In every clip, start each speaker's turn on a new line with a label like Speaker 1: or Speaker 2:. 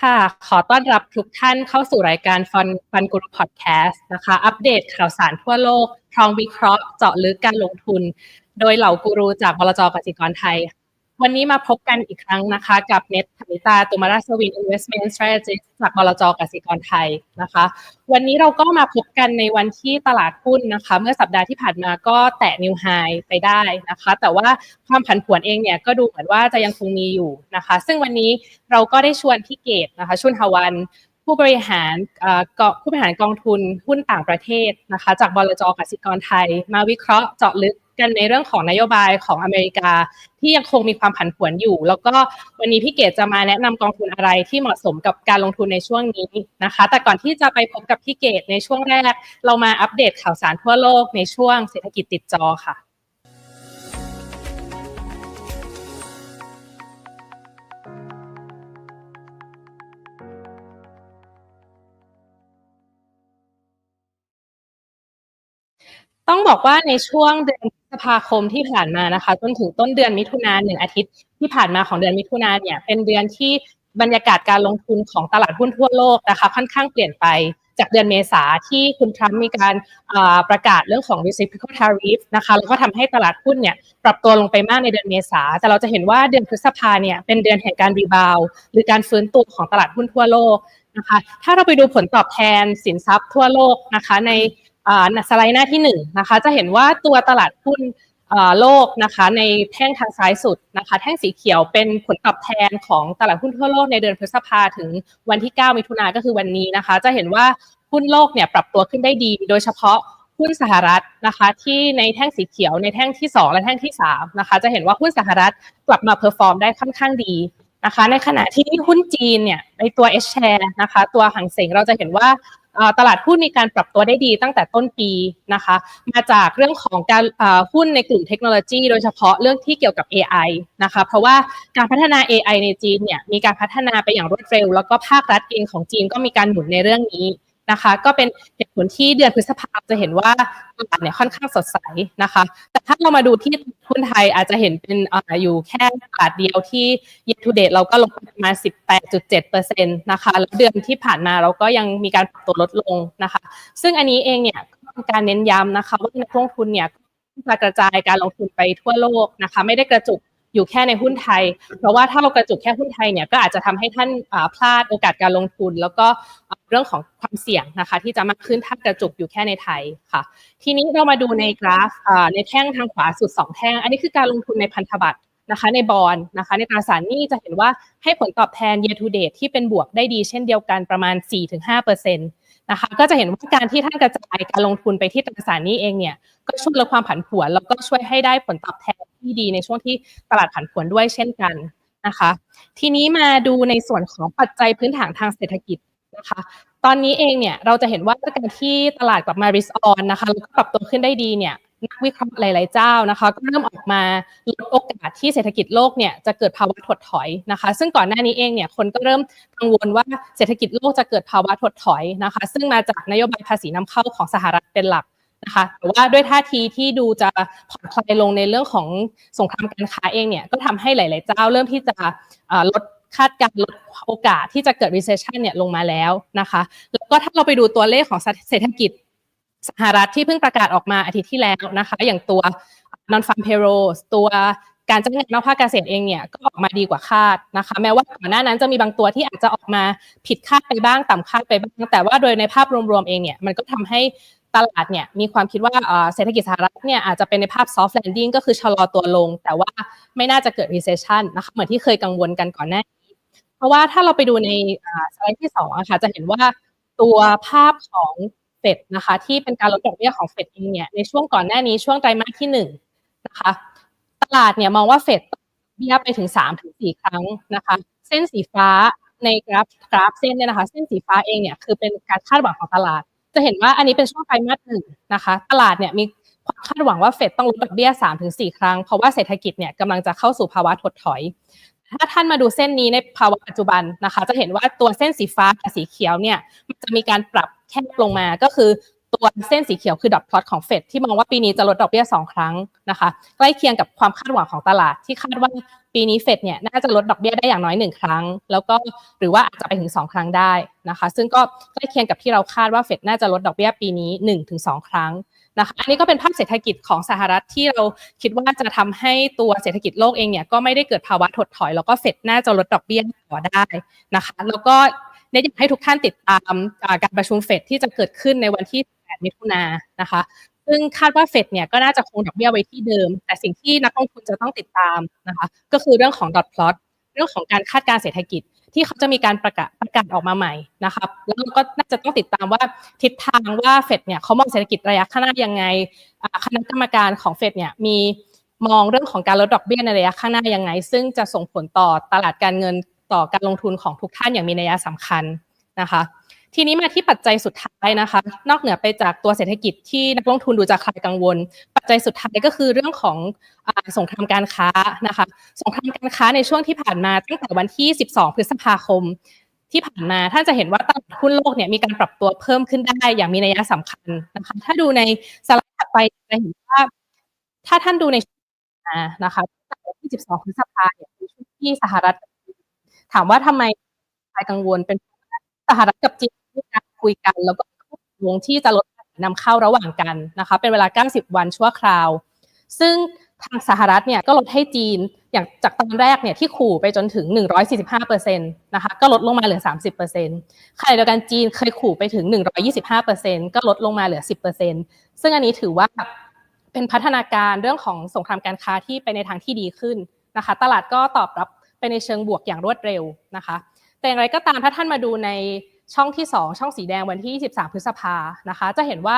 Speaker 1: ค่ะ ขอต้อนรับทุกท่านเข้าสู่รายการฟันฟันกุลพอดแคสต์นะคะ อัปเดตข่าวสารทั่วโลก พร้อมวิเคราะห์เจาะลึกการลงทุน โดยเหล่ากูรูจากบลจกสิกรไทย วันนี้มาพบกันอีกครั้งนะคะ กับเน็ตธนิตาตุมาราสวิน Investment Strategist จากบลจกสิกรไทยนะคะ วันนี้เราก็มาพบกันในวันที่ตลาดหุ้นนะคะ เมื่อสัปดาห์ที่ผ่านมาก็แตะนิวไฮไปได้นะคะ แต่ว่าความผันผวนเองเนี่ยก็ดูเหมือนว่าจะยังคงมีอยู่นะคะ ซึ่งวันนี้เราก็ได้ชวนพี่เกตนะคะ ชุนหวันผู้บริหารผู้บริหารกองทุนหุ้นต่างประเทศนะคะ จากบลจกสิกรไทย มาวิเคราะห์เจาะลึก กันในเรื่องของนโยบายของอเมริกา ที่ยังคงมีความผันผวนอยู่ แล้วก็วันนี้พี่เกดจะมาแนะนำกองทุนอะไรที่เหมาะสมกับการลงทุนในช่วงนี้นะคะ แต่ก่อนที่จะไปพบกับพี่เกดในช่วงแรก เรามาอัปเดตข่าวสารทั่วโลกในช่วงเศรษฐกิจติดจอค่ะ ต้องบอกว่าในช่วงเดือนพฤษภาคมที่ผ่านมานะคะ จนถึงต้นเดือนมิถุนายนหนึ่งอาทิตย์ที่ผ่านมาของเดือนมิถุนายนเนี่ยเป็นเดือนที่บรรยากาศการลงทุนของตลาดหุ้นทั่วโลกนะคะค่อนข้างเปลี่ยนไปจากเดือนเมษาที่คุณทรัมป์มีการประกาศเรื่องของ reciprocal tariff นะคะแล้วก็ทำให้ตลาดหุ้นเนี่ยปรับตัวลงไปมากในเดือนเมษา แต่เราจะเห็นว่าเดือนพฤษภาเนี่ยเป็นเดือนแห่งการรีบาวหรือการฟื้นตัวของตลาดหุ้นทั่วโลกนะคะถ้าเราไปดูผลตอบแทนสินทรัพย์ทั่วโลกนะคะใน สไลด์หน้าที่1นนะคะจะเห็นว่าตัวตลาดหุ้นโลกนะคะในแท่งทางซ้ายสุดนะคะแท่งสีเขียวเป็นผลตอบแทนของตลาดหุ้นทั่วโลกในเดือนพฤษภาถึงวันที่ 9 มิถุนาก็คือวันนี้นะคะ จะเห็นว่าหุ้นโลกเนี่ยปรับตัวขึ้นได้ดี โดยเฉพาะหุ้นสหรัฐนะคะที่ในแท่งสีเขียวในแท่งที่ 2 และแท่งที่3นะคะจะเห็นว่าหุ้นสหรัฐกลับมาเพอร์ฟอร์มได้ค่อนข้างดีนะคะในขณะที่หุ้นจีนเนี่ยในตัว H share นะคะตัวหังเสงเราจะเห็นว่า ตลาดหุ้นมีการปรับตัวได้ดีตั้งแต่ต้นปีนะคะ มาจากเรื่องของการหุ้นในกลุ่มเทคโนโลยี โดยเฉพาะเรื่องที่เกี่ยวกับ AI นะคะ เพราะว่าการพัฒนา AI ในจีนเนี่ยมีการพัฒนาไปอย่างรวดเร็ว แล้วก็ภาครัฐเองของจีนก็มีการหมุนในเรื่องนี้ นะคะ ก็เป็นเหตุผลที่เดือนพฤษภาจะเห็นว่าตลาดเนี่ยค่อนข้างสดใสนะคะ แต่ถ้าเรามาดูที่หุ้นไทยอาจจะเห็นเป็นออยู่แค่ตลาดเดียวที่ year to date เราก็ลงประมาณ 18.7%นะคะแล้วเดือนที่ผ่านมาเราก็ยังมีการปรับตัวลดลงนะคะ ซึ่งอันนี้เองเนี่ยก็เป็นการเน้นย้ำนะคะว่านักลงทุนเนี่ยจะกระจายการลงทุนไปทั่วโลกนะคะ ไม่ได้กระจุก อยู่แค่ในหุ้นไทย เพราะว่าถ้าเรากระจุกแค่หุ้นไทยเนี่ยก็อาจจะทำให้ท่านพลาดโอกาสการลงทุน แล้วก็เรื่องของความเสี่ยงนะคะ ที่จะมากขึ้นถ้ากระจุกอยู่แค่ในไทยค่ะ ทีนี้เรามาดูในกราฟในแท่งทางขวาสุด 2 แท่ง อันนี้คือการลงทุนในพันธบัตรนะคะในบอลนะคะในตราสารหนี้จะเห็นว่าให้ผลตอบแทน year to date ที่เป็นบวกได้ดีเช่นเดียวกันประมาณ 4-5%น นะคะก็จะเห็นว่าการที่ท่านกระจายการลงทุนไปที่ตราสารนี้เองเนี่ยก็ช่วยลดความผันผวนแล้วก็ช่วยให้ได้ผลตอบแทนที่ดีในช่วงที่ตลาดผันผวนด้วยเช่นกันนะคะ ทีนี้มาดูในส่วนของปัจจัยพื้นฐานทางเศรษฐกิจนะคะ ตอนนี้เองเนี่ยเราจะเห็นว่าการที่ตลาดกลับมา risk on นะคะแล้วก็ปรับตัวขึ้นได้ดีเนี่ย นักวิเคราะห์หลาย ๆ เจ้านะคะ ก็เริ่มออกมาลดโอกาสที่เศรษฐกิจโลกเนี่ยจะเกิดภาวะถดถอยนะคะ ซึ่งก่อนหน้านี้เองเนี่ยคนก็เริ่มกังวลว่าเศรษฐกิจโลกจะเกิดภาวะถดถอยนะคะ ซึ่งมาจากนโยบายภาษีนำเข้าของสหรัฐเป็นหลักนะคะแต่ว่าด้วยท่าทีที่ดูจะผ่อนคลายลงในเรื่องของสงครามการค้าเองเนี่ยก็ทำให้หลาย ๆ เจ้าเริ่มที่จะลดคาดการลดโอกาสที่จะเกิด recession เนี่ยลงมาแล้วนะคะ แล้วก็ถ้าเราไปดูตัวเลขของเศรษฐกิจ สหรัฐที่เพิ่งประกาศออกมาอาทิตย์ที่แล้วนะคะ อย่างตัว non farm payroll ตัวการจ้างงานนอกภาคเกษตรเองเนี่ยก็ออกมาดีกว่าคาดนะคะ แม้ว่าก่อนหน้านั้นจะมีบางตัวที่อาจจะออกมาผิดคาดไปบ้างต่ำคาดไปบ้างแต่ว่าโดยในภาพรวมๆเองเนี่ยมันก็ทำให้ตลาดเนี่ยมีความคิดว่าเศรษฐกิจสหรัฐเนี่ยอาจจะเป็นในภาพ soft landing ก็คือชะลอตัวลง แต่ว่าไม่น่าจะเกิด recession นะคะเหมือนที่เคยกังวลกันก่อนหน้านี้เพราะว่าถ้าเราไปดูในสไลด์ที่สองอะค่ะจะเห็นว่าตัวภาพของ เฟดนะคะที่เป็นการลดดอกเบี้ยของเฟดเองเนี่ยในช่วงก่อนหน้านี้ช่วงไตรมาสที่หนึ่งนะคะตลาดเนี่ยมองว่าเฟดเบี้ยไปถึงสามถึงสี่ครั้งนะคะ เส้นสีฟ้าในกราฟกราฟเส้นเนี่ยนะคะ เส้นสีฟ้าเองเนี่ยคือเป็นการคาดหวังของตลาด จะเห็นว่าอันนี้เป็นช่วงไตรมาสหนึ่งนะคะ ตลาดเนี่ยมีความคาดหวังว่าเฟดต้องลดดอกเบี้ย3ถึงครั้ง เพราะว่าเศรษฐกิจเนี่ยกำลังจะเข้าสู่ภาวะถดถอย ถ้าท่านมาดูเส้นนี้ในภาวะปัจจุบันนะคะ จะเห็นว่าตัวเส้นสีฟ้ากับสีเขียวเนี่ยมันจะมีการปรับ แคบลงมาก็คือตัวเส้นสีเขียวคือดอทพลอตของเฟดที่มองว่าปีนี้จะลดดอกเบี้ยสองครั้งนะคะใกล้เคียงกับความคาดหวังของตลาดที่คาดว่าปีนี้เฟดเนี่ยน่าจะลดดอกเบี้ยได้อย่างน้อยหนึ่งครั้ง แล้วก็หรือว่าอาจจะไปถึงสองครั้งได้นะคะ ซึ่งก็ใกล้เคียงกับที่เราคาดว่าเฟดน่าจะลดดอกเบี้ยปีนี้หนึ่งถึงสองครั้งนะคะอันนี้ก็เป็นภาพเศรษฐกิจของสหรัฐที่เราคิดว่าจะทำให้ตัวเศรษฐกิจโลกเองเนี่ยก็ไม่ได้เกิดภาวะถดถอย แล้วก็เฟดน่าจะลดดอกเบี้ยต่อได้นะคะ แล้วก็ เนอยากให้ทุกท่านติดตามการประชุมเฟดที่จะเกิดขึ้นในวันที่ 8 มิถุนายนนะคะ ซึ่งคาดว่าเฟดเนี่ยก็น่าจะคงดอกเบี้ยไว้ที่เดิม แต่สิ่งที่นักลงทุนจะต้องติดตามนะคะ ก็คือเรื่องของดอทพลอตเรื่องของการคาดการเศรษฐกิจที่เขาจะมีการประกาศประกาศออกมาใหม่นะคะแล้วก็น่าจะต้องติดตามว่าทิศทางว่าเฟดเนี่ยเขามองเศรษฐกิจระยะข้างหน้ายังไงคณะกรรมการของเฟดเนี่ยมีมองเรื่องของการลดดอกเบี้ยในระยะข้างหน้ายังไง ซึ่งจะส่งผลต่อตลาดการเงิน ต่อการลงทุนของทุกท่านอย่างมีนัยสำคัญนะคะ ทีนี้มาที่ปัจจัยสุดท้ายนะคะ นอกเหนือไปจากตัวเศรษฐกิจที่นักลงทุนดูจะคลายกังวล ปัจจัยสุดท้ายก็คือเรื่องของอสงครามการค้านะคะ สงครามการค้าในช่วงที่ผ่านมาตั้งแต่วันที่ 12 พฤษภาคมที่ผ่านมาท่านจะเห็นว่าตลาดหุ้นโลกเนี่ยมีการปรับตัวเพิ่มขึ้นได้อย่างมีนัยสำคัญนะคะ ถ้าดูในสไลด์ถัดไปจะเห็นว่าถ้าท่านดูในนะคะตั้งแต่วันที่ 12 พฤษภาเนี่ยเป็นช่วงที่สหรัฐ ถามว่าทำไมคลายกังวลเป็นสหรัฐกับจีนมีการคุยกัน แล้วก็วงที่จะลดนำเข้าระหว่างกันนะคะ เป็นเวลา 90 วันชั่วคราว ซึ่งทางสหรัฐเนี่ยก็ลดให้จีนอย่างจากตอนแรกเนี่ยที่ขู่ไปจนถึง 145%นะคะก็ลดลงมาเหลือ 30%ขณะเดียวกันจีนเคยขู่ไปถึง 125%ก็ลดลงมาเหลือ 10%ซึ่งอันนี้ถือว่าเป็นพัฒนาการเรื่องของสงครามการค้าที่ไปในทางที่ดีขึ้นนะคะ ตลาดก็ตอบรับ ไปในเชิงบวกอย่างรวดเร็วนะคะ แต่อย่างไรก็ตามถ้าท่านมาดูในช่องที่ 2 ช่องสีแดงวันที่ 23 พฤษภานะคะ จะเห็นว่า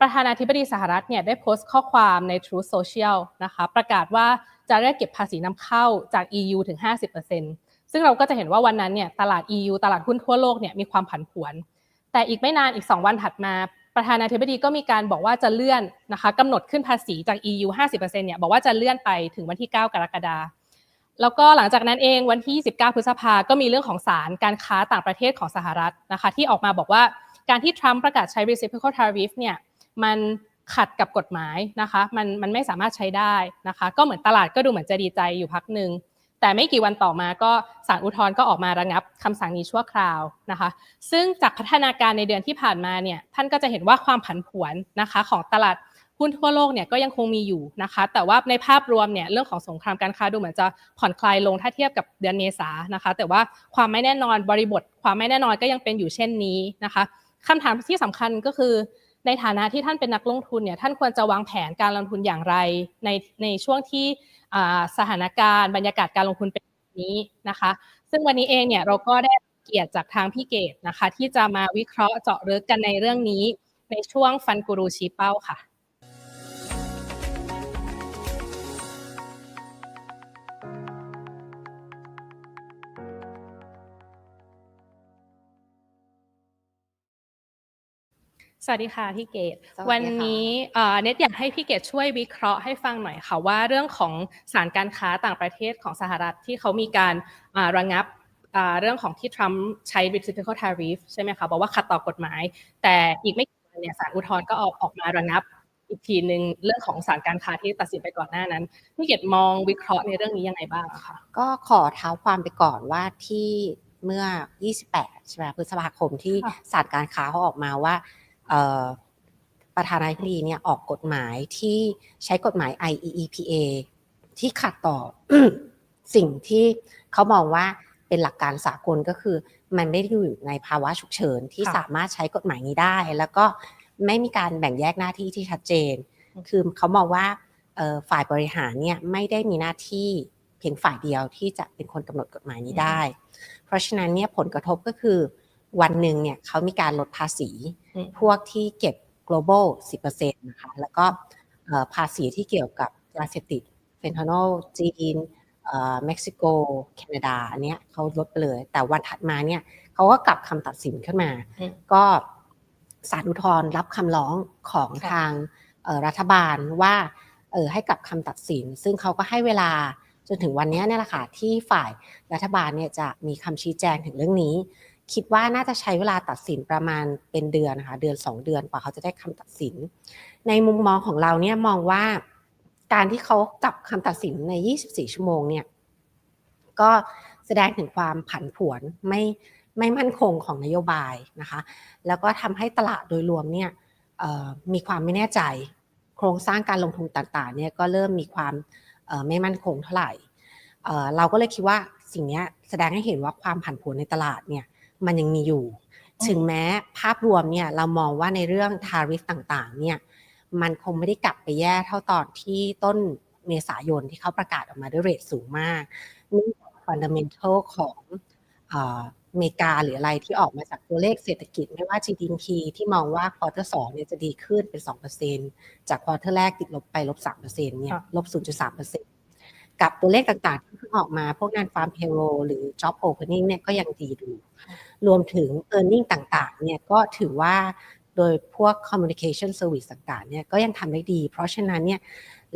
Speaker 1: ประธานาธิบดีสหรัฐเนี่ยได้โพสต์ข้อความใน Truth Social นะคะ ประกาศว่าจะเรียกเก็บภาษีนำเข้าจาก EU ถึง 50%ซึ่งเราก็จะเห็นว่าวันนั้นเนี่ยตลาด EU ตลาดหุ้นทั่วโลกเนี่ยมีความผันผวน แต่อีกไม่นานอีก 2 วันถัดมา ประธานาธิบดีก็มีการบอกว่าจะเลื่อนนะคะกำหนดขึ้นภาษีจาก EU 50%เนี่ยบอกว่าจะเลื่อนไปถึงวันที่ 9 กรกฎาคม แล้วก็หลังจากนั้นเองวันที่29พฤษภาก็มีเรื่องของศาลการค้าต่างประเทศของสหรัฐนะคะที่ออกมาบอกว่าการที่ทรัมป์ประกาศใช้ reciprocal tariff เนี่ยมันขัดกับกฎหมายนะคะมันมันไม่สามารถใช้ได้นะคะ ก็เหมือนตลาดก็ดูเหมือนจะดีใจอยู่พักหนึ่งแต่ไม่กี่วันต่อมาก็ศาลอุทธรณ์ก็ออกมาระงับคำสั่งนี้ชั่วคราวนะคะ ซึ่งจากพัฒนาการในเดือนที่ผ่านมาเนี่ยท่านก็จะเห็นว่าความผันผวนนะคะของตลาด หุ้นทั่วโลกเนี่ยก็ยังคงมีอยู่นะคะ แต่ว่าในภาพรวมเนี่ยเรื่องของสงครามการค้าดูเหมือนจะผ่อนคลายลงถ้าเทียบกับเดือนเมษานะคะ แต่ว่าความไม่แน่นอนบริบท ความไม่แน่นอนก็ยังเป็นอยู่เช่นนี้นะคะคำถามที่สำคัญก็คือ ในฐานะที่ท่านเป็นนักลงทุนเนี่ยท่านควรจะวางแผนการลงทุนอย่างไร ในในช่วงที่สถานการณ์บรรยากาศการลงทุนเป็นแบบนี้นะคะ ซึ่งวันนี้เองเนี่ยเราก็ได้เกียรติจากทางพี่เกตนะคะ ที่จะมาวิเคราะห์เจาะลึกกันในเรื่องนี้ในช่วงฟันกูรูชี้เป้าค่ะ สวัสดีค่ะพี่เกดวันนี้เน็ตอยากให้พี่เกดช่วยวิเคราะห์ให้ฟังหน่อยค่ะว่าเรื่องของสารการค้าต่างประเทศของสหรัฐที่เขามีการระงับเรื่องของที่ทรัมป์ใช้ reciprocal tariff ใช่ไหมคะบอกว่าขัดต่อกฎหมาย แต่อีกไม่กี่วันเนี่ยศาลอุทธรณ์ก็ออกออกมาระงับอีกทีหนึ่งเรื่องของสารการค้าที่ตัดสินไปก่อนหน้านั้นพี่เกดมองวิเคราะห์ในเรื่องนี้ยังไงบ้างคะ
Speaker 2: ก็ขอเท้าความไปก่อนว่าที่เมื่อ 28 ใช่ไหมพฤษภาคมที่ศาลการค้าเขาออกมาว่า ประธานาธิบดีเนี่ยออกกฎหมายที่ใช้กฎหมาย IEEPA ที่ขัดต่อสิ่งที่เขามองว่าเป็นหลักการสากลก็คือ มันไม่ได้อยู่ในภาวะฉุกเฉินที่สามารถใช้กฎหมายนี้ได้ แล้วก็ไม่มีการแบ่งแยกหน้าที่ที่ชัดเจน คือเขามองว่าฝ่ายบริหารเนี่ยไม่ได้มีหน้าที่เพียงฝ่ายเดียวที่จะเป็นคนกำหนดกฎหมายนี้ได้ เพราะฉะนั้นเนี่ยผลกระทบก็คือวันหนึ่งเนี่ยเขามีการลดภาษี พวกที่เก็บ global 10%นะคะแล้วก็ภาษีที่เกี่ยวกับยาเสพติดเฟนทานอลจีนเม็กซิโก แคนาดาอันเนี้ยเขาลดไปเลย แต่วันถัดมาเนี่ยเขาก็กลับคำตัดสินขึ้นมา ก็ศาลอุทธรณ์รับคำร้องของทางรัฐบาลว่าให้กลับคำตัดสิน ซึ่งเขาก็ให้เวลาจนถึงวันนี้เนี่ยแหละค่ะที่ฝ่ายรัฐบาลเนี่ยจะมีคำชี้แจงถึงเรื่องนี้ คิดว่าน่าจะใช้เวลาตัดสินประมาณเป็นเดือนนะคะเดือน 2 เดือนกว่าเขาจะได้คำตัดสิน ในมุมมองของเราเนี่ยมองว่าการที่เขากลับคำตัดสินใน 24 ชั่วโมงเนี่ยก็แสดงถึงความผันผวนไม่ไม่มั่นคงของนโยบายนะคะแล้วก็ทำให้ตลาดโดยรวมเนี่ยมีความไม่แน่ใจ โครงสร้างการลงทุนต่างๆเนี่ยก็เริ่มมีความไม่มั่นคงเท่าไหร่เราก็เลยคิดว่าสิ่งนี้แสดงให้เห็นว่าความผันผวนในตลาดเนี่ย มันยังมีอยู่ ถึงแม้ภาพรวมเนี่ยเรามองว่าในเรื่องทาริฟต่างๆเนี่ยมันคงไม่ได้กลับไปแย่เท่าตอนที่ต้นเมษายนที่เขาประกาศออกมาด้วยเรทสูงมากเนื่องจากฟันดัมเมนทัลของเอ่ออเมริกาหรืออะไรที่ออกมาจากตัวเลขเศรษฐกิจ ไม่ว่า GDP ที่มองว่าควอเตอร์สองเนี่ยจะดีขึ้นเป็น 2%จากควอเตอร์แรกติดลบไปลบ3%เนี่ย
Speaker 1: ค่ะ
Speaker 2: ลบ 0.3% กับตัวเลขต่างๆ ที่เพิ่งออกมาพวกงานฟาร์มเพโรหรือ job opening เนี่ยก็ยังดีดูรวมถึง e a r n i n g ต่างๆเนี่ยก็ถือว่าโดยพวก communication service ต่างๆเนี่ยก็ยังทำได้ดี เพราะฉะนั้นเนี่ย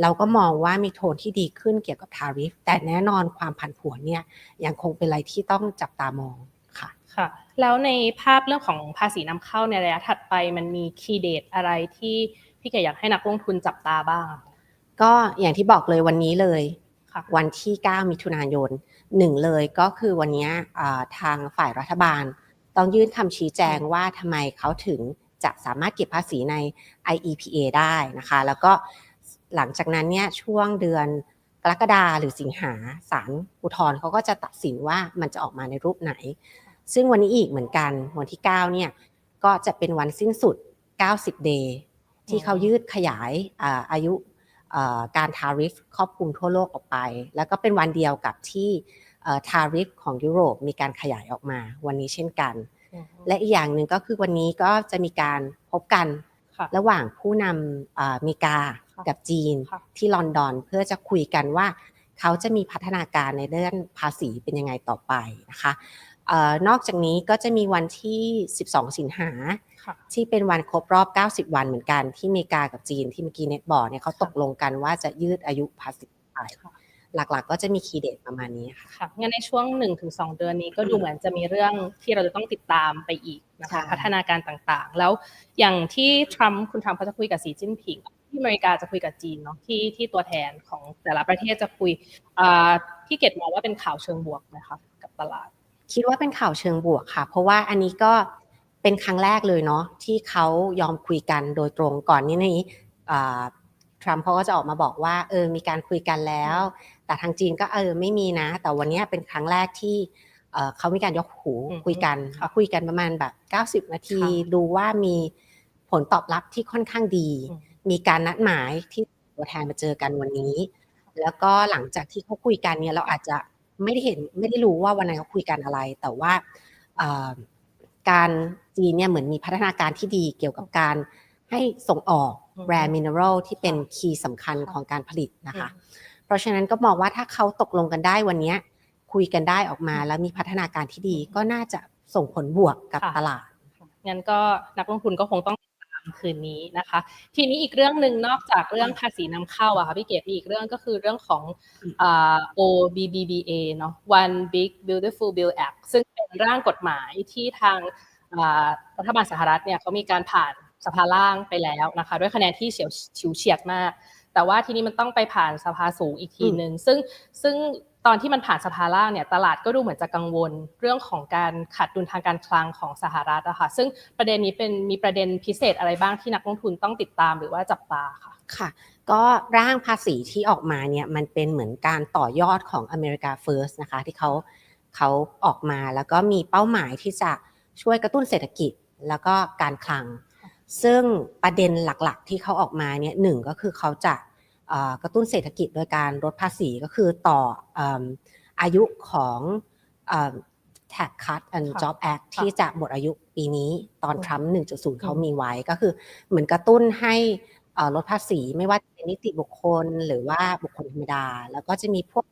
Speaker 2: เราก็มองว่ามีโทนที่ดีขึ้นเกี่ยวกับ tariff แต่แน่นอนความผันผวนเนี่ยยังคงเป็นอะไรที่ต้องจับตามองค่ะ
Speaker 1: ค่ะ แล้วในภาพเรื่องของภาษีนำเข้าในระยะถัดไปมันมีคีย์เดตอะไรที่พี่เก๋อยากให้นักลงทุนจับตาบ้าง
Speaker 2: ก็อย่างที่บอกเลยวันนี้เลย
Speaker 1: ค่ะ
Speaker 2: วันที่ 9 มิถุนายนหนึ่งเลยก็คือวันนี้อ่าทางฝ่ายรัฐบาล ต้องยื่นคำชี้แจงว่าทำไมเขาถึงจะสามารถเก็บภาษีใน IEPA ได้นะคะ แล้วก็หลังจากนั้นเนี่ยช่วงเดือนกรกฎาหรือสิงหาศาลอุทธรณ์เขาก็จะตัดสินว่ามันจะออกมาในรูปไหน ซึ่งวันนี้อีกเหมือนกันวันที่ 9 เนี่ยก็จะเป็นวันสิ้นสุด 90 day ที่เขายืดขยายอ่าอายุเอ่อ การทาริฟครอบคลุมทั่วโลกออกไป แล้วก็เป็นวันเดียวกับที่ทาริฟของยุโรปมีการขยายออกมาวันนี้เช่นกัน และอีกอย่างหนึ่งก็คือวันนี้ก็จะมีการพบกัน
Speaker 1: ค่ะ
Speaker 2: ระหว่างผู้นำเอ่ออเมริกา
Speaker 1: ค่ะ
Speaker 2: กับจีน
Speaker 1: ค่ะ
Speaker 2: ที่ลอนดอนเพื่อจะคุยกันว่า เขาจะมีพัฒนาการในเรื่องภาษีเป็นยังไงต่อไปนะคะเออ นอกจากนี้ก็จะมีวันที่ 12 สิงหา
Speaker 1: ค่ะ
Speaker 2: ที่เป็นวันครบรอบ 90 วันเหมือนกันที่อเมริกากับจีนที่เมื่อกี้เน็ตบอกเนี่ยเขาตกลงกันว่าจะยืดอายุภาษีไป
Speaker 1: ค่ะ
Speaker 2: หลักๆ ก็จะมีคีย์เดตประมาณนี้ค่ะ
Speaker 1: ค่ะงั้นในช่วง1นถึงสเดือนนี้ก็ดูเหมือนจะมีเรื่องที่เราจะต้องติดตามไปอีกนะ
Speaker 2: ใช่
Speaker 1: คะพัฒนาการต่างๆ แล้วอย่างที่ทรัมป์คุณทรัมป์เขาจะคุยกับสีจิ้นผิงที่อเมริกาจะคุยกับจีนเนาะที่ที่ตัวแทนของแต่ละประเทศจะคุยอ่าพี่เกดมองว่าเป็นข่าวเชิงบวกนะคะกับตลาด
Speaker 2: คิดว่าเป็นข่าวเชิงบวกค่ะ เพราะว่าอันนี้ก็เป็นครั้งแรกเลยเนาะที่เขายอมคุยกันโดยตรงก่อนนี้นี้ทรัมป์เขาก็จะออกมาบอกว่าเออมีการคุยกันแล้ว แต่ทางจีนก็เออไม่มีนะ แต่วันนี้เป็นครั้งแรกที่เอ่อเขามีการยกหู
Speaker 1: อืม
Speaker 2: คุยกัน
Speaker 1: ค่ะ
Speaker 2: คุยกันประมาณแบบ 90 นาที
Speaker 1: ค่ะ
Speaker 2: ดูว่ามีผลตอบรับที่ค่อนข้างดี
Speaker 1: อืม
Speaker 2: มีการนัดหมายที่ตัวแทนมาเจอกันวันนี้ แล้วก็หลังจากที่เขาคุยกันเนี่ยเราอาจจะ ไม่ได้เห็นไม่ได้รู้ว่าวันนั้นเขาคุยกันอะไร แต่ว่าเอ่อการจีนเนี่ยเหมือนมีพัฒนาการที่ดีเกี่ยวกับการให้ส่งออก
Speaker 1: อืม
Speaker 2: แรมินเนอรัลที่เป็น
Speaker 1: ค่ะ
Speaker 2: คีย์สำคัญ
Speaker 1: ค่ะ
Speaker 2: ของการผลิตนะคะ เพราะฉะนั้นก็มองว่าถ้าเขาตกลงกันได้วันเนี้ยคุยกันได้ออกมาแล้วมีพัฒนาการที่ดีก็น่าจะส่งผลบวกกับ
Speaker 1: ค่ะ
Speaker 2: ตลาด
Speaker 1: งั้นก็นักลงทุนก็คงต้องติดตาม คืนนี้นะคะ ทีนี้อีกเรื่องหนึ่งนอกจากเรื่องภาษีนำเข้าอะค่ะพี่เกดมีอีกเรื่องก็คือเรื่องของอ่า OBBBA เนาะ One Big Beautiful Bill Act ซึ่งเป็นร่างกฎหมายที่ทางอ่ารัฐบาลสหรัฐเนี่ยเขามีการผ่านสภาล่างไปแล้วนะคะ ด้วยคะแนนที่เฉียวฉิวเฉียดมาก แต่ว่าทีนี้มันต้องไปผ่านสภาสูงอีกทีหนึ่งซึ่งซึ่ง ตอนที่มันผ่านสภาล่างเนี่ยตลาดก็ดูเหมือนจะกังวลเรื่องของการขาดดุลทางการคลังของสหรัฐอะค่ะซึ่งประเด็นนี้เป็นมีประเด็นพิเศษอะไรบ้างที่นักลงทุนต้องติดตามหรือว่าจับตาค่ะ
Speaker 2: ค่ะ ก็ร่างภาษีที่ออกมาเนี่ยมันเป็นเหมือนการต่อยอดของ America First นะคะที่เขาเขาออกมาแล้วก็มีเป้าหมายที่จะช่วยกระตุ้นเศรษฐกิจแล้วก็การคลัง ซึ่งประเด็นหลักๆ ที่เขาออกมาเนี่ยหนึ่งก็คือเขาจะเอ่อ กระตุ้นเศรษฐกิจโดยการลดภาษีก็คือต่อเอิ่มอายุของเอิ่ม Tax Cut and
Speaker 1: ค่ะ
Speaker 2: Job Act
Speaker 1: ค่ะ
Speaker 2: ที่จะหมดอายุปีนี้ตอน
Speaker 1: อืม
Speaker 2: ทรัมป์1.0 เขา
Speaker 1: อืม
Speaker 2: มีไว้ก็คือเหมือนกระตุ้นให้เอ่อลดภาษีไม่ว่าจะเป็นนิติบุคคลหรือว่าบุคคลธรรมดา แล้วก็จะมีพวก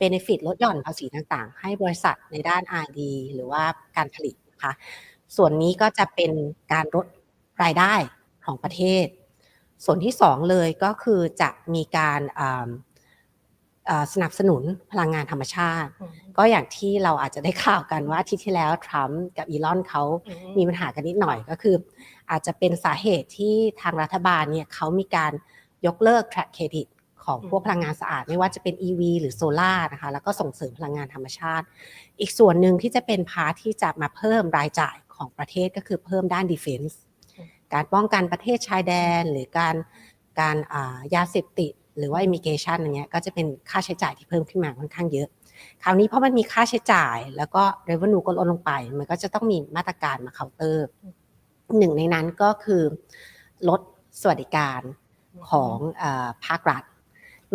Speaker 2: benefit ลดหย่อนภาษีต่างๆ ให้บริษัทในด้าน R&D หรือว่าการผลิตนะคะส่วนนี้ก็จะเป็นการลดรายได้ของประเทศ ส่วนที่สองเลยก็คือจะมีการอ่าเอ่อสนับสนุนพลังงานธรรมชาติ
Speaker 1: อืม
Speaker 2: ก็อย่างที่เราอาจจะได้ข่าวกันว่าอาที่ที่แล้วทรัมป์กับอีลอนเขา
Speaker 1: อืม
Speaker 2: มีปัญหากันนิดหน่อยก็คือ อาจจะเป็นสาเหตุที่ทางรัฐบาลเนี่ยเขามีการยกเลิก track credit ของพวกพลังงานสะอาดไม่ว่าจะเป็น EV หรือโซลาร์นะคะแล้วก็ส่งเสริมพลังงานธรรมชาติ อีกส่วนหนึ่งที่จะเป็นพาร์ทที่จะมาเพิ่มรายจ่ายของประเทศก็คือเพิ่มด้าน defense การป้องกันประเทศชายแดน หรือการการอ่ายาเสพติด หรือว่า immigration อันเนี้ยก็จะเป็นค่าใช้จ่ายที่เพิ่มขึ้นมาค่อนข้างเยอะ คราวนี้เพราะมันมีค่าใช้จ่าย แล้วก็ revenue ก็ลดลงไป มันก็จะต้องมีมาตรการมาเคาน์เตอร์หนึ่งในนั้นก็คือลดสวัสดิการของเออภาครัฐ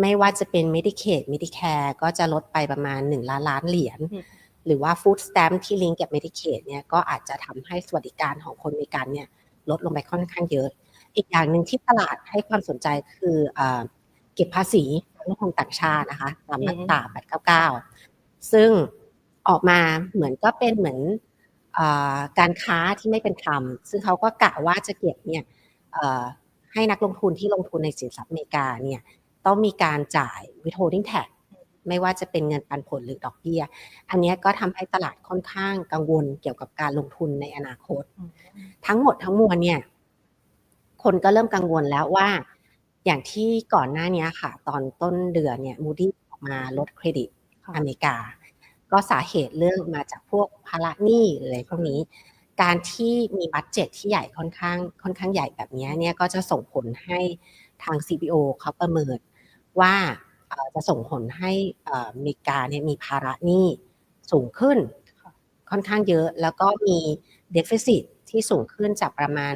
Speaker 2: ไม่ว่าจะเป็น Medicaid Medicare ก็จะลดไปประมาณ 1 ล้านล้านเหรียญ
Speaker 1: อืม
Speaker 2: หรือว่า Food Stamp ที่ลิงก์กับ Medicaid เนี่ยก็อาจจะทำให้สวัสดิการของคนอเมริกันเนี่ย ลดลงไปค่อนข้างเยอะ อีกอย่างหนึ่งที่ตลาดให้ความสนใจคือเก็บภาษีนักลงทุนต่างชาตินะคะตามมาตรา899 ซึ่งออกมาเหมือนก็เป็นเหมือนอการค้าที่ไม่เป็นธรรม ซึ่งเขาก็กะว่าจะเก็บเนี่ยให้นักลงทุนที่ลงทุนในสินทรัพย์อเมริกาเนี่ยต้องมีการจ่าย withholding tax ไม่ว่าจะเป็นเงินปันผลหรือดอกเบี้ย อันเนี้ยก็ทำให้ตลาดค่อนข้างกังวลเกี่ยวกับการลงทุนในอนาคต
Speaker 1: อืม
Speaker 2: ทั้งหมดทั้งมวลเนี่ย คนก็เริ่มกังวลแล้วว่า อย่างที่ก่อนหน้านี้ค่ะ ตอนต้นเดือนเนี่ยมูดี้ออกมาลดเครดิต
Speaker 1: ค่ะ
Speaker 2: อเมริกา ก็สาเหตุเรื่องมาจากพวกภาระหนี้หรืออะไรพวกนี้ การที่มีบัตเจ็ตที่ใหญ่ค่อนข้างค่อนข้างใหญ่แบบนี้เนี่ยก็จะส่งผลให้ทาง CBO เขาประเมินว่าเอ่อ จะส่งผลให้เอ่ออเมริกาเนี่ยมีภาระหนี้สูงขึ้น
Speaker 1: ค่ะ
Speaker 2: ค่อนข้างเยอะแล้วก็มีเดฟ i ซิ t ที่สูงขึ้นจากประมาณ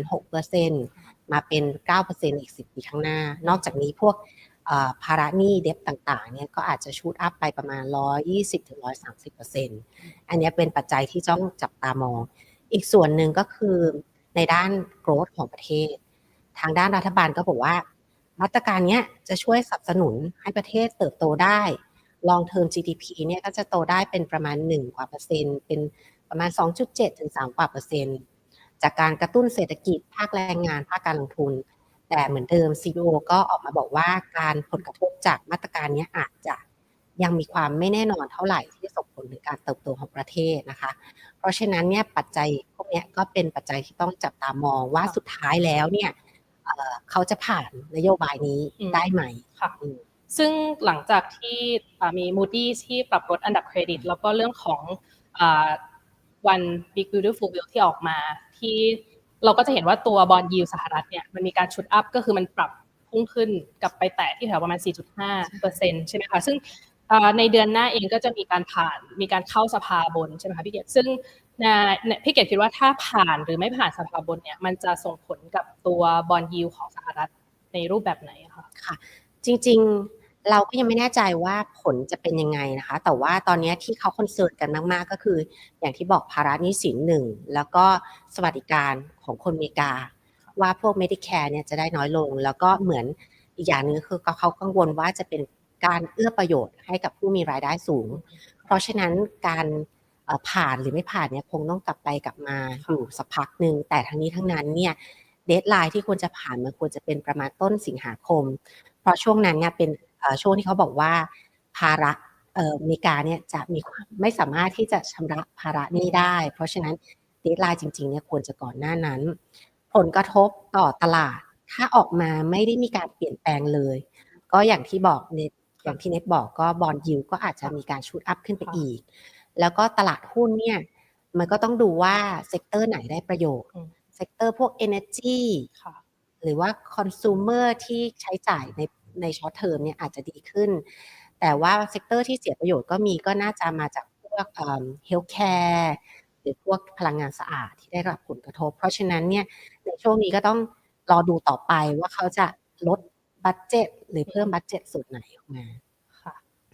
Speaker 2: 6%มาเป็น 9%อีก 10 ปีข้างหน้า นอกจากนี้พวกเอ่อภาระหนี้เดฟต่างๆเนี่ยก็อาจจะชูดอัพไปประมาณ 120-130%อันเนี้ยเป็นปัจจัยที่ต้องจับตามอง อีกส่วนหนึ่งก็คือในด้าน growth ของประเทศ ทางด้านรัฐบาลก็บอกว่า มาตรการนี้จะช่วยสนับสนุนให้ประเทศเติบโตได้ long term GDP เนี่ยก็จะโตได้เป็นประมาณ 1 กว่าเปอร์เซ็นต์ เป็นประมาณ 2.7 ถึง 3 กว่าเปอร์เซ็นต์ จากการกระตุ้นเศรษฐกิจภาคแรงงาน ภาคการลงทุน แต่เหมือนเดิม CBO ก็ออกมาบอกว่าการผลกระทบจากมาตรการนี้อาจจะยังมีความไม่แน่นอนเท่าไหร่ที่จะส่งผลถึงการเติบโตของประเทศนะคะ เพราะฉะนั้นเนี่ยปัจจัยพวกนี้ก็เป็นปัจจัยที่ต้องจับตามองว่าสุดท้ายแล้วเนี่ย เอ่อเขาจะผ่านนโยบายนี้
Speaker 1: อืม
Speaker 2: ได้ไหม
Speaker 1: ค่ะ
Speaker 2: อืม
Speaker 1: ซึ่งหลังจากที่อ่ามี Moody's ที่ปรับลดอันดับเครดิต แล้วก็เรื่องของอ่า One Big Beautiful Bill ที่ออกมา ที่เราก็จะเห็นว่าตัวบอลยิวสหรัฐเนี่ยมันมีการชุดอัพก็คือมันปรับพุ่งขึ้นกลับไปแตะที่แถวประมาณ 4.5เปอร์เซ็นใช่ไหมคะซึ่งอ่าในเดือนหน้าเองก็จะมีการผ่านมีการเข้าสภาบนใช่ไหมคะพี่เกดซึ่ง นะเนี่ยพี่เกดคิดว่าถ้าผ่านหรือไม่ผ่านสภาบนเนี่ยมันจะส่งผลกับตัวบอลยิวของสหรัฐในรูปแบบไหนอะคะ
Speaker 2: จริงๆเราก็ยังไม่แน่ใจว่าผลจะเป็นยังไงนะคะ แต่ว่าตอนนี้ที่เขาคอนเซิร์นกันมาก ๆ ก็คือ อย่างที่บอกภาระนี้สินหนึ่ง แล้วก็สวัสดิการของคนอเมริกา ว่าพวก Medicare เนี่ยจะได้น้อยลง แล้วก็เหมือนอีกอย่างนึงคือเขากังวลว่าจะเป็นการเอื้อประโยชน์ให้กับผู้มีรายได้สูง เพราะฉะนั้นการ ผ่านหรือไม่ผ่านเนี่ยคงต้องกลับไปกลับมาอยู่สักพักหนึ่งแต่ทั้งนี้ทั้งนั้นเนี่ยเดทไลน์ที่ควรจะผ่านมันควรจะเป็นประมาณต้นสิงหาคม เพราะช่วงนั้นเนี่ยเป็นเอ่อช่วงที่เขาบอกว่าภาระเอ่ออเมริกาเนี่ยจะมีความไม่สามารถที่จะชำระภาระหนี้ได้ เพราะฉะนั้นเดทไลน์จริงๆเนี่ยควรจะก่อนหน้านั้น ผลกระทบต่อตลาด ถ้าออกมาไม่ได้มีการเปลี่ยนแปลงเลย ก็อย่างที่บอกเน็ตอย่างที่เน็ตบอกก็บอลยิวก็อาจจะมีการชูดอัพขึ้นไปอีก แล้วก็ตลาดหุ้นเนี่ยมันก็ต้องดูว่าเซกเตอร์ไหนได้ประโยชน์
Speaker 1: อืม
Speaker 2: เซกเตอร์พวก energy
Speaker 1: ค่ะ
Speaker 2: หรือว่าคอน sumer ที่ใช้จ่ายในในช็อตเทอมเนี่ยอาจจะดีขึ้น แต่ว่าเซกเตอร์ที่เสียประโยชน์ก็มีก็น่าจะมาจากพวกเฮลท์แคร์หรือพวกพลังงานสะอาดที่ได้รับผลกระทบ เพราะฉะนั้นเนี่ยในช่วงนี้ก็ต้องรอดูต่อไปว่าเขาจะลดบัตเจ็ตหรือเพิ่มบัตเจ็ตสูตรไหนออกมา
Speaker 1: ค่ะเพ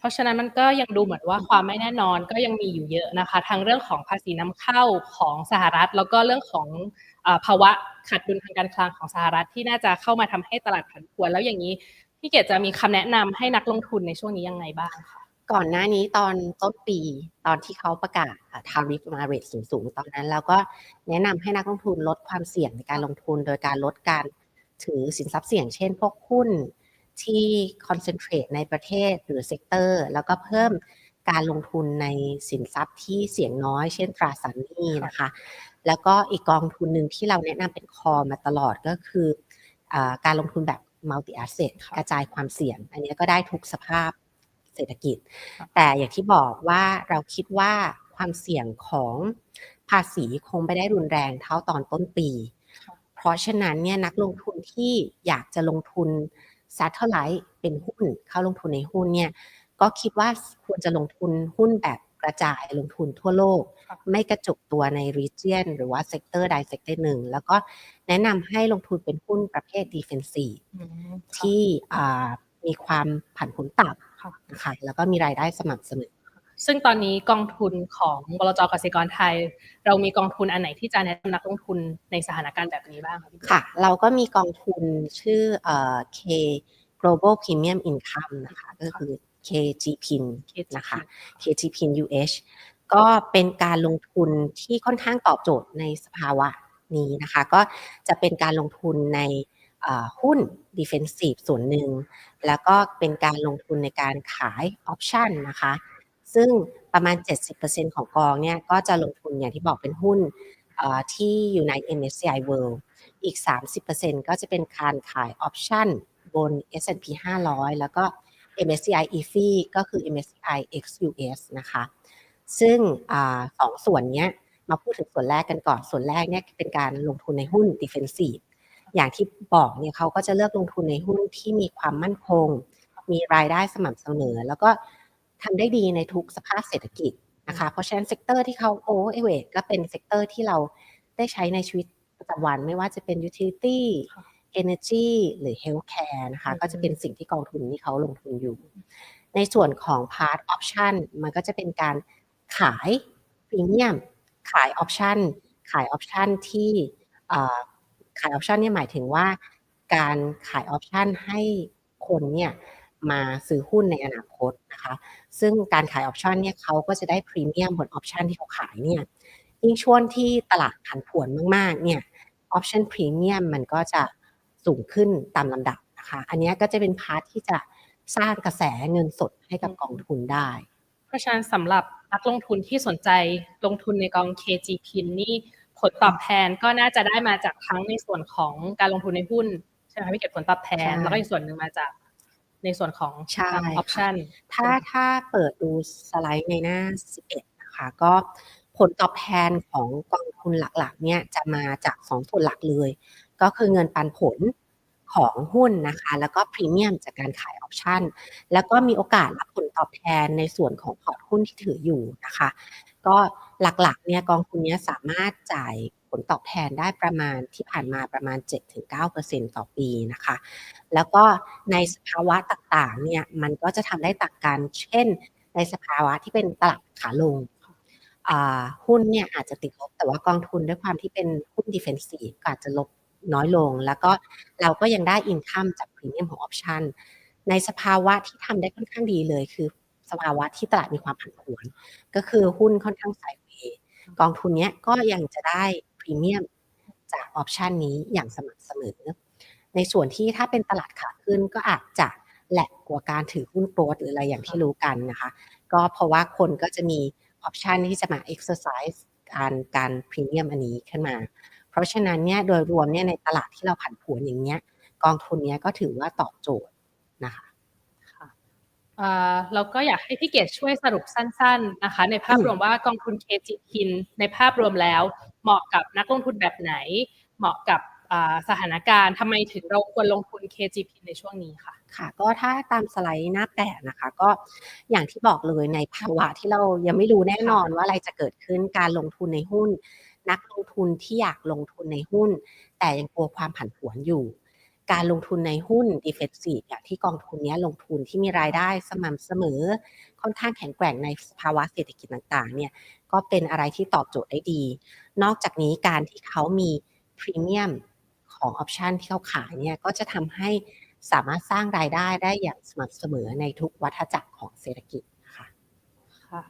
Speaker 1: ราะฉะนั้นมันก็ยังดูเหมือนว่าความไม่แน่นอนก็ยังมีอยู่เยอะนะคะทั้งเรื่องของภาษีนำเข้าของสหรัฐ แล้วก็เรื่องของอาภาวะขาดดุลทางการคลังของสหรัฐที่น่าจะเข้ามาทำให้ตลาดผันผวน แล้วอย่างนี้พี่เกดจะมีคำแนะนำให้นักลงทุนในช่วงนี้ยังไงบ้างคะ
Speaker 2: ก่อนหน้านี้ตอนต้นปีตอนที่เขาประกาศทาริฟมาเรทสูงๆตอนนั้นเราก็แนะนำให้นักลงทุนลดความเสี่ยงในการลงทุน โดยการลดการถือสินทรัพย์เสี่ยงเช่นพวกหุ้น ที่คอนเซนเทรตในประเทศหรือเซกเตอร์ แล้วก็เพิ่มการลงทุนในสินทรัพย์ที่เสี่ยงน้อย เช่นตราสารหนี้นะคะ แล้วก็อีกกองทุนหนึ่งที่เราแนะนำเป็นคอมาตลอดก็คืออาการลงทุนแบบ multi asset กระจายความเสี่ยง อันนี้ก็ได้ทุกสภาพเศรษฐกิจ แต่อย่างที่บอกว่าเราคิดว่าความเสี่ยงของภาษีคงไม่ได้รุนแรงเท่าตอนต้นปี เพราะฉะนั้นเนี่ยนักลงทุนที่อยากจะลงทุน satellite เป็นหุ้น เข้าลงทุนในหุ้นเนี่ยก็คิดว่าควรจะลงทุนหุ้นแบบกระจายลงทุนทั่วโลก
Speaker 1: ค่ะ
Speaker 2: ไม่กระจุกตัวใน region หรือว่า sector ใด sector หนึ่ง แล้วก็แนะนำให้ลงทุนเป็นหุ้นประเภท defensive ที่อ่ามีความผันผวนต่
Speaker 1: ค่ะำ
Speaker 2: นะคะแล้วก็มีรายได้สม่ำเสมอ
Speaker 1: ซึ่งตอนนี้กองทุนของบลจกสิกรไทย เรามีกองทุนอันไหนที่จะแนะนำนักลงทุนในสถานการณ์แบบนี้บ้างคะพี่เบล
Speaker 2: ค่ะ เราก็มีกองทุนชื่อเอ่อ K Global Premium Income นะคะก็คือ KGPIN นะคะ KGPIN UH ก็เป็นการลงทุนที่ค่อนข้างตอบโจทย์ในสภาวะนี้นะคะ ก็จะเป็นการลงทุนในเอ่อหุ้น defensive ส่วนหนึ่ง แล้วก็เป็นการลงทุนในการขายออปชันนะคะ ซึ่งประมาณ 70%ของกองเนี่ยก็จะลงทุนอย่างที่บอกเป็นหุ้นที่อยู่ใน MSCI World อีก 30%ก็จะเป็นการขายออปชันบน S&P 500 แล้วก็ MSCI EFI ก็คือ MSCI XUS นะคะ ซึ่งอสองส่วนเนี้ยมาพูดถึงส่วนแรกกันก่อน ส่วนแรกเนี่ยเป็นการลงทุนในหุ้น defensive อย่างที่บอกเนี่ยเขาก็จะเลือกลงทุนในหุ้นที่มีความมั่นคง มีรายได้สม่ำเสมอ แล้วก็ ทำได้ดีในทุกสภาพเศรษฐกิจนะคะเพราะฉะนั้นเซกเตอร์ที่เขาโอเอเวก็เป็นเซกเตอร์ที่เราได้ใช้ในชีวิตประจำวันไม่ว่าจะเป็น utility
Speaker 1: ค่ะ
Speaker 2: energy หรือ healthcare นะคะ
Speaker 1: อืม
Speaker 2: ก็จะเป็นสิ่งที่กองทุนนี้เขาลงทุนอยู่ ในส่วนของ part option มันก็จะเป็นการขายพรีเมียมขายออปชันขายออปชันที่เอ่อขายออปชันเนี่ยหมายถึงว่า การขายออปชันให้คนเนี่ย มาซื้อหุ้นในอนาคตนะคะซึ่งการขายออปชันเนี่ยเขาก็จะได้พรีเมียมบนออปชันที่เขาขายเนี่ยยิ่งช่วงที่ตลาดผันผวนมากๆเนี่ยออปชันพรีเมียมมันก็จะสูงขึ้นตามลำดับนะคะอันเนี้ยก็จะเป็นพาร์ทที่จะสร้างกระแสเงินสดให้กับกองทุนได้
Speaker 1: เพราะฉะนั้นสำหรับนักลงทุนที่สนใจลงทุนในกอง KGP นี่ผลตอบแทนก็น่าจะได้มาจากทั้งในส่วนของการลงทุนในหุ้นใช่ไหมคะพี่เก็บผลตอบแทน
Speaker 2: ใช่
Speaker 1: แล้วก็อีกส่วนหนึ่งมาจาก ในส่วนของ
Speaker 2: ใช่
Speaker 1: ออปชัน
Speaker 2: ถ้าถ้าเปิดดูสไลด์ในหน้า 11 นะคะก็ผลตอบแทนของกองทุนหลักๆเนี่ยจะมาจากสองส่วนหลักเลย ก็คือเงินปันผลของหุ้นนะคะ แล้วก็พรีเมียมจากการขายออปชันแล้วก็มีโอกาสรับผลตอบแทนในส่วนของพอร์ตหุ้นที่ถืออยู่นะคะ ก็หลักๆเนี่ยกองทุนเนี้ยสามารถจ่ายผ ลตอบแทนได้ประมาณที่ผ่านมาประมาณ 7-9%ต่อปีนะคะ แล้วก็ในสภาวะต่างๆเนี่ยมันก็จะทำได้ต่างกัน เช่น ในสภาวะที่เป็นตลาดขาลงหุ้นเนี่ยอาจจะติดลบ แต่ว่ากองทุนด้วยความที่เป็นหุ้นดิเฟนซีฟก็อาจจะลบน้อยลง แล้วก็เราก็ยังได้อินคัมจากพรีเมียมของออปชันในสภาวะที่ทำได้ค่อนข้างดีเลย คือสภาวะที่ตลาดมีความผันผวน ก็คือหุ้นค่อนข้างไซด์เวย์กองทุนเนี้ยก็ยังจะได้ พรีเมียมจากออปชันนี้อย่างสม่ำเสมอ ในส่วนที่ถ้าเป็นตลาดขาขึ้นก็อาจจะแหลกกว่าการถือหุ้นโกรดหรืออะไรอย่างที่รู้กันนะคะ ก็เพราะว่าคนก็จะมีออปชันที่จะมา exercise การการพรีเมียมอันนี้ขึ้นมา เพราะฉะนั้นเนี่ยโดยรวมเนี่ยในตลาดที่เราผันผวนอย่างเงี้ยกองทุนเนี้ยก็ถือว่าตอบโจทย์นะคะ
Speaker 1: ค่ะเราก็อยากให้พี่เกดช่วยสรุปสั้น ๆนะคะ ในภาพรวมว่ากองทุน KG PIN ในภาพรวมแล้ว เหมาะกับนักลงทุนแบบไหน เหมาะกับอ่าสถานการณ์ทำไมถึงเราควรลงทุน KG PIN ในช่วงนี้ค่ะ
Speaker 2: ค่ะ ก็ถ้าตามสไลด์หน้าแปดนะคะ ก็อย่างที่บอกเลยในภาวะที่เรายังไม่รู้แน่นอนว่าอะไรจะเกิดขึ้นการลงทุนในหุ้น นักลงทุนที่อยากลงทุนในหุ้น แต่ยังกลัวความผันผวนอยู่ การลงทุนในหุ้น defensive อย่างที่กองทุนนี้ลงทุนที่มีรายได้สม่ำเสมอ ค่อนข้างแข็งแกร่งในสภาวะเศรษฐกิจต่างๆเนี่ยก็เป็นอะไรที่ตอบโจทย์ได้ดี นอกจากนี้การที่เขามีพรีเมียมของออปชันที่เขาขายเนี่ยก็จะทำให้สามารถสร้างรายได้ได้อย่างสม่ำเสมอในทุกวัฏจักรของเศรษฐกิจค่ะ
Speaker 1: ค่ะ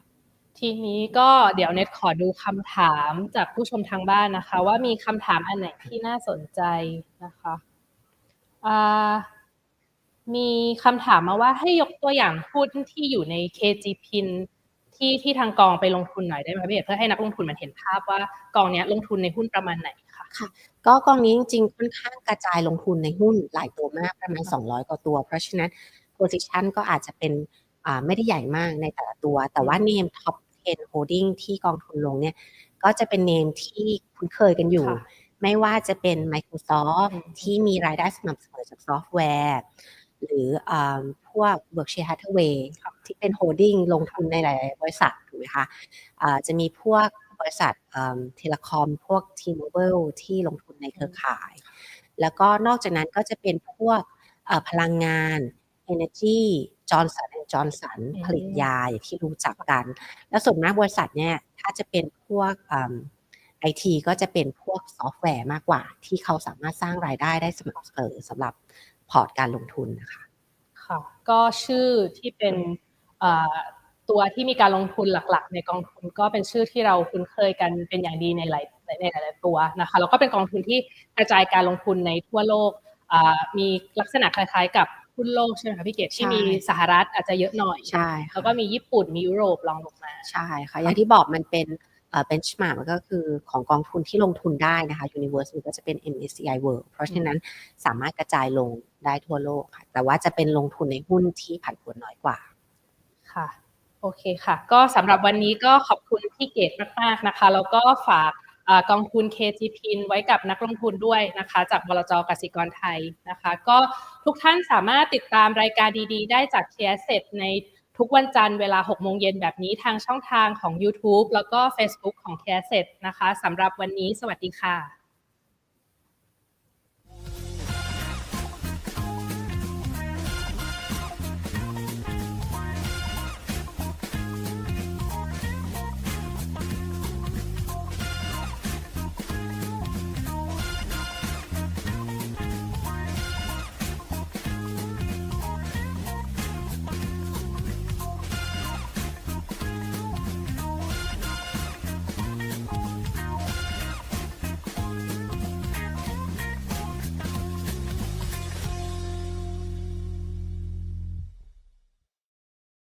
Speaker 1: ทีนี้ก็เดี๋ยวเน็ตขอดูคำถามจากผู้ชมทางบ้านนะคะ ว่ามีคำถามอันไหนที่น่าสนใจนะคะ มีคำถามมาว่าให้ยกตัวอย่างหุ้นที่อยู่ใน KGPIN ที่ที่ทางกองไปลงทุนหน่อยได้ไหมคะพี่เอกเพื่อให้นักลงทุนมันเห็นภาพว่ากองเนี้ยลงทุนในหุ้นประมาณไหนคะ
Speaker 2: ก็กองนี้จริงๆค่อนข้างกระจายลงทุนในหุ้นหลายตัวมากประมาณ 200 กว่าตัว เพราะฉะนั้น position ก็อาจจะเป็นอ่าไม่ได้ใหญ่มากในแต่ละตัว แต่ว่า name top 10 holding ที่กองทุนลงเนี่ยก็จะเป็น name ที่คุ้นเคยกันอยู่
Speaker 1: ค่ะ
Speaker 2: ไม่ว่าจะเป็น Microsoft
Speaker 1: อืม
Speaker 2: ที่มีรายได้สม่ำเสมอจากซอฟต์แวร์ หรืออ่าพวก Berkshire Hathaway ที่เป็น holding ลงทุนในหลาย ๆ บริษัทถูกไหมคะอ่าจะมีพวกบริษัทเทเลคอมพวก T-Mobile ที่ลงทุนในเครือข่าย แล้วก็นอกจากนั้นก็จะเป็นพวกเอ่อพลังงาน Energy Johnson Johnson
Speaker 1: อืม
Speaker 2: ผลิตยาอย่างที่รู้จักกัน แล้วส่วนมากบริษัทเนี่ยถ้าจะเป็นพวก ไอทีก็จะเป็นพวกซอฟต์แวร์มากกว่า ที่เขาสามารถสร้างรายได้ได้สม่ำเสมอสำหรับพอร์ตการลงทุนนะคะ
Speaker 1: ค่ะก็ชื่อที่เป็นเอ่อตัวที่มีการลงทุนหลักๆ ในกองทุนก็เป็นชื่อที่เราคุ้นเคยกันเป็นอย่างดีในหลายในหลายๆตัวนะคะแล้วก็เป็นกองทุนที่กระจายการลงทุนในทั่วโลกอ่ามีลักษณะคล้ายๆ กับหุ้นโลกใช่ไหมคะพี่เกดที่
Speaker 2: ใช่
Speaker 1: มีสหรัฐอาจจะเยอะหน่อย
Speaker 2: ใช่ค่ะ
Speaker 1: แล้วก็มีญี่ปุ่นมียุโรปรองลงมา
Speaker 2: ใช่ค่ะอย่างที่บอกมันเป็น เอ่อ benchmark มันก็คือของกองทุนที่ลงทุนได้นะคะ universe มันก็จะเป็น MSCI World เพราะฉะนั้นสามารถกระจายลงได้ทั่วโลกค่ะ แต่ว่าจะเป็นลงทุนในหุ้นที่ผันผวนน้อยกว่า
Speaker 1: ค่ะ โอเคค่ะ ก็สำหรับวันนี้ก็ขอบคุณพี่เกดมากๆนะคะ แล้วก็ฝากอกองทุน KGP ไว้กับนักลงทุนด้วยนะคะ จากบลจกสิกรไทยนะคะ ก็ทุกท่านสามารถติดตามรายการดีๆ ได้จาก k s เ t ใน ทุกวันจันทร์เวลา 6 โมงเย็นแบบนี้ทางช่องทางของ YouTube แล้วก็ Facebook ของ k s เ t นะคะสำหรับวันนี้สวัสดีค่ะ